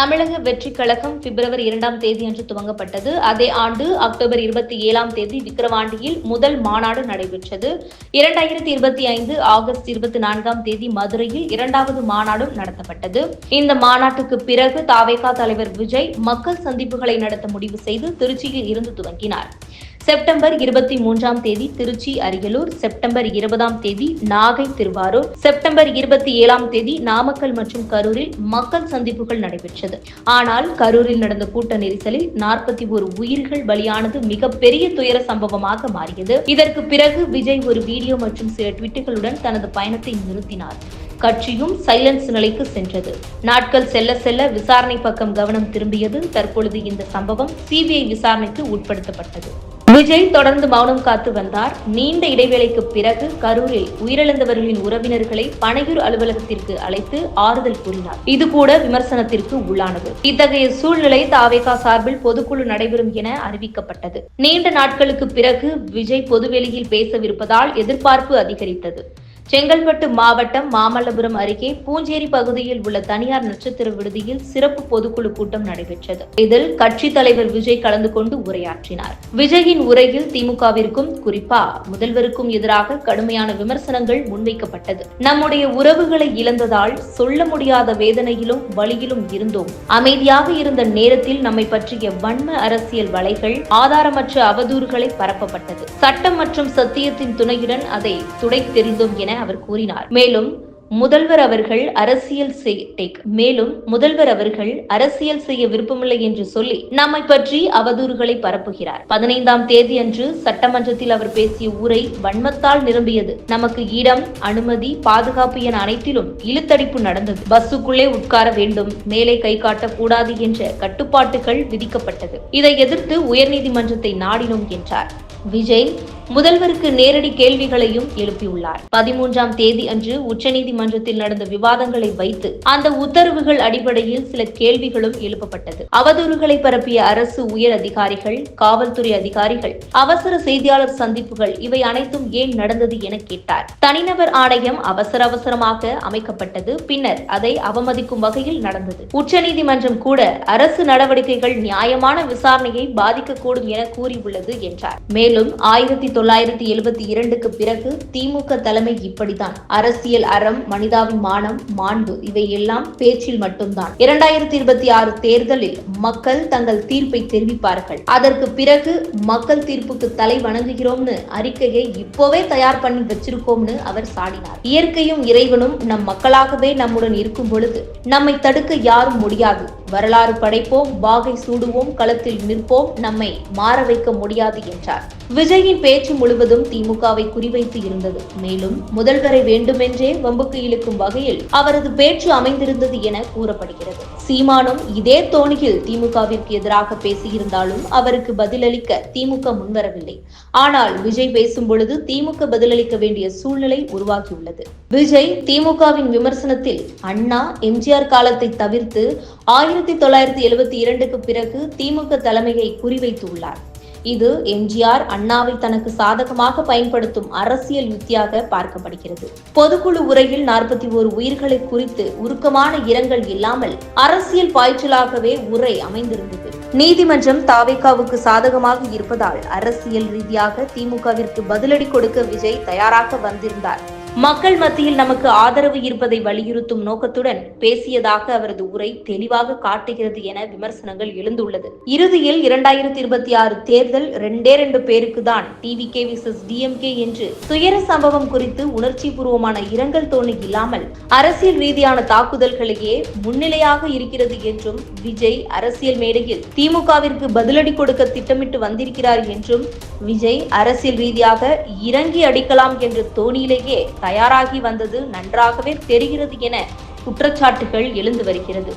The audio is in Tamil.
தமிழக வெற்றி கழகம் பிப்ரவரி இரண்டாம் தேதி அன்று துவங்கப்பட்டது. அதே ஆண்டு அக்டோபர் இருபத்தி ஏழாம் தேதி விக்கிரவாண்டியில் முதல் மாநாடு நடைபெற்றது. இரண்டாயிரத்தி இருபத்தி ஐந்து ஆகஸ்ட் இருபத்தி நான்காம் தேதி மதுரையில் இரண்டாவது மாநாடும் நடத்தப்பட்டது. இந்த மாநாட்டுக்கு பிறகு தாவேகா தலைவர் விஜய் மக்கள் சந்திப்புகளை நடத்த முடிவு செய்து திருச்சியில் இருந்து துவங்கினார். செப்டம்பர் இருபத்தி மூன்றாம் தேதி திருச்சி அரியலூர். செப்டம்பர் இருபதாம் தேதி நாகை திருவாரூர். செப்டம்பர் இருபத்தி ஏழாம் தேதி நாமக்கல் மற்றும் கரூரில் மக்கள் சந்திப்புகள் நடைபெற்றது. ஆனால் கரூரில் நடந்த கூட்ட நெரிசலில் நாற்பத்தி ஒரு உயிர்கள் பலியானது மிகப்பெரிய துயர சம்பவமாக மாறியது. இதற்கு பிறகு விஜய் ஒரு வீடியோ மற்றும் சில ட்விட்டுகளுடன் தனது பயணத்தை நிறுத்தினார். கட்சியும் சைலன்ஸ் நிலைக்கு சென்றது. நாட்கள் செல்ல செல்ல விசாரணை பக்கம் கவனம் திரும்பியது. தற்பொழுது இந்த சம்பவம் சிபிஐ விசாரணைக்கு உட்படுத்தப்பட்டது. விஜய் தொடர்ந்து மௌனம் காத்து வந்தார். நீண்ட இடைவேளைக்கு பிறகு கரூரில் உயிரிழந்தவர்களின் உறவினர்களை பனையூர் அலுவலகத்திற்கு அழைத்து ஆறுதல் கூறினார். இது கூட விமர்சனத்திற்கு உள்ளானது. இத்தகைய சூழ்நிலை தாவேகா சார்பில் பொதுக்குழு நடைபெறும் என அறிவிக்கப்பட்டது. நீண்ட நாட்களுக்கு பிறகு விஜய் பொதுவெளியில் பேசவிருப்பதால் எதிர்பார்ப்பு அதிகரித்தது. செங்கல்பட்டு மாவட்டம் மாமல்லபுரம் அருகே பூஞ்சேரி பகுதியில் உள்ள தனியார் நட்சத்திர விடுதியில் சிறப்பு பொதுக்குழு கூட்டம் நடைபெற்றது. இதில் கட்சி தலைவர் விஜய் கலந்து கொண்டு உரையாற்றினார். விஜயின் உரையில் திமுகவிற்கும் குறிப்பா முதல்வருக்கும் எதிராக கடுமையான விமர்சனங்கள் முன்வைக்கப்பட்டது. நம்முடைய உறவுகளை இழந்ததால் சொல்ல முடியாத வேதனையிலும் வழியிலும் இருந்தோம். அமைதியாக இருந்த நேரத்தில் நம்மை பற்றிய வன்ம அரசியல் வலைகள் ஆதாரமற்ற அவதூறுகளை பரப்பப்பட்டது. சட்டம் மற்றும் சத்தியத்தின் துணையுடன் அதை துடை தெரிந்தோம் என அவர் கூறினார். மேலும் முதல்வர் அவர்கள் அரசியல் செய்- டேக். மேலும் முதல்வர் அவர்கள் அரசியல் செய்ய விருப்பமில்லை என்று சொல்லி நம்மை பற்றி அவதூறுகளை பரப்புகிறார். பதினைந்தாம் தேதி அன்று சட்டமன்றத்தில் அவர் பேசிய ஊரை வன்மத்தால் நிரம்பியது. நமக்கு இடம் அனுமதி பாதுகாப்பு என அனைத்திலும் இழுத்தடிப்பு நடந்தது. பஸ்ஸுக்குள்ளே உட்கார வேண்டும் மேலே கை காட்டக்கூடாது என்ற கட்டுப்பாட்டுகள் விதிக்கப்பட்டது. இதை எதிர்த்து உயர்நீதிமன்றத்தை நாடினோம் என்றார். விஜய் முதல்வருக்கு நேரடி கேள்விகளையும் எழுப்பியுள்ளார். பதிமூன்றாம் தேதி அன்று உச்சநீதிமன்றத்தில் நடந்த விவாதங்களை வைத்து அந்த உத்தரவுகள் அடிப்படையில் சில கேள்விகளும் எழுப்பப்பட்டது. அவதூறுகளை பரப்பிய அரசு உயர் அதிகாரிகள் காவல்துறை அதிகாரிகள் அவசர செய்தியாளர் சந்திப்புகள் இவை அனைத்தும் ஏன் நடந்தது என கேட்டார். தனிநபர் ஆணையம் அவசர அவசரமாக அமைக்கப்பட்டது. பின்னர் அதை அவமதிக்கும் வகையில் நடந்தது. உச்சநீதிமன்றம் கூட அரசு நடவடிக்கைகள் நியாயமான விசாரணையை பாதிக்கக்கூடும் என கூறியுள்ளது என்றார். மேலும் ஆயிரத்தி தொள்ளாயிரத்தி எழுபத்தி இரண்டுக்கு பிறகு திமுக தலைமை இப்படித்தான். அரசியல் அறம் மனிதாபிமானம் மாண்பு இவை எல்லாம் பேச்சில் மட்டும்தான். இரண்டாயிரத்தி இருபத்தி ஆறு தேர்தலில் மக்கள் தங்கள் தீர்ப்பை தெரிவிப்பார்கள். அதற்கு பிறகு மக்கள் தீர்ப்புக்கு தலை வணங்குகிறோம்னு அறிக்கையை இப்போவே தயார் பண்ணி வச்சிருக்கோம்னு அவர் சாடினார். இயற்கையும் இறைவனும் நம் மக்களாகவே நம்முடன் இருக்கும் பொழுது நம்மை தடுக்க யாரும் முடியாது. வரலாறு படைப்போம் வாகை சூடுவோம் களத்தில் நிற்போம் நம்மை மாற வைக்க முடியாது என்றார். விஜயின் பேச்சு முழுவதும் திமுகவை குறிவைத்து இருந்தது. மேலும் முதல்வரை வேண்டுமென்றே வம்புக்கு இழுக்கும் வகையில் அவரது பேச்சு அமைந்திருந்தது என கூறப்படுகிறது. சீமானும் இதே தோணியில் திமுகவிற்கு எதிராக பேசியிருந்தாலும் அவருக்கு பதிலளிக்க திமுக முன்வரவில்லை. ஆனால் விஜய் பேசும் பொழுது திமுக பதிலளிக்க வேண்டிய சூழ்நிலை உருவாகியுள்ளது. விஜய் திமுகவின் விமர்சனத்தில் அண்ணா எம்ஜிஆர் காலத்தை தவிர்த்து ஆயிரத்தி ஆயிரத்தி தொள்ளாயிரத்தி எழுபத்தி இரண்டுக்கு பிறகு திமுக தலைமையை குறிவைத்துள்ளார். இது எம்ஜிஆர் அண்ணாவை தனக்கு சாதகமாக பயன்படுத்தும் அரசியல் யுத்தியாக பார்க்கப்படுகிறது. பொதுக்குழு உரையில் நாற்பத்தி ஓரு உயிர்களை குறித்து உருக்கமான இரங்கல் இல்லாமல் அரசியல் பாய்ச்சலாகவே உரை அமைந்திருந்தது. நீதிமன்றம் தாவேக்காவுக்கு சாதகமாக இருப்பதால் அரசியல் ரீதியாக திமுகவிற்கு பதிலடி கொடுக்க விஜய் தயாராக வந்திருந்தார். மக்கள் மத்தியில் நமக்கு ஆதரவு இருப்பதை வலியுறுத்தும் நோக்கத்துடன் பேசியதாக அவரது உரை தெளிவாக காட்டுகிறது என விமர்சனங்கள் எழுந்துள்ளது. இறுதியில் இரண்டாயிரத்தி இருபத்தி ஆறு தேர்தல் ரெண்டே ரெண்டு பேருக்கு தான் டிவிகே விசஸ் டிஎம்கே என்று துயர சம்பவம் குறித்து உணர்ச்சி பூர்வமான இரங்கல் தோணி இல்லாமல் அரசியல் ரீதியான தாக்குதல்களையே முன்னிலையாக இருக்கிறது என்றும் விஜய் அரசியல் மேடையில் திமுகவிற்கு பதிலடி கொடுக்க திட்டமிட்டு வந்திருக்கிறார் என்றும் விஜய் அரசியல் ரீதியாக இறங்கி அடிக்கலாம் என்ற தோணியிலேயே தயாராகி வந்தது நன்றாகவே தெரிகிறது என குற்றச்சாட்டுகள் எழுந்து வருகிறது.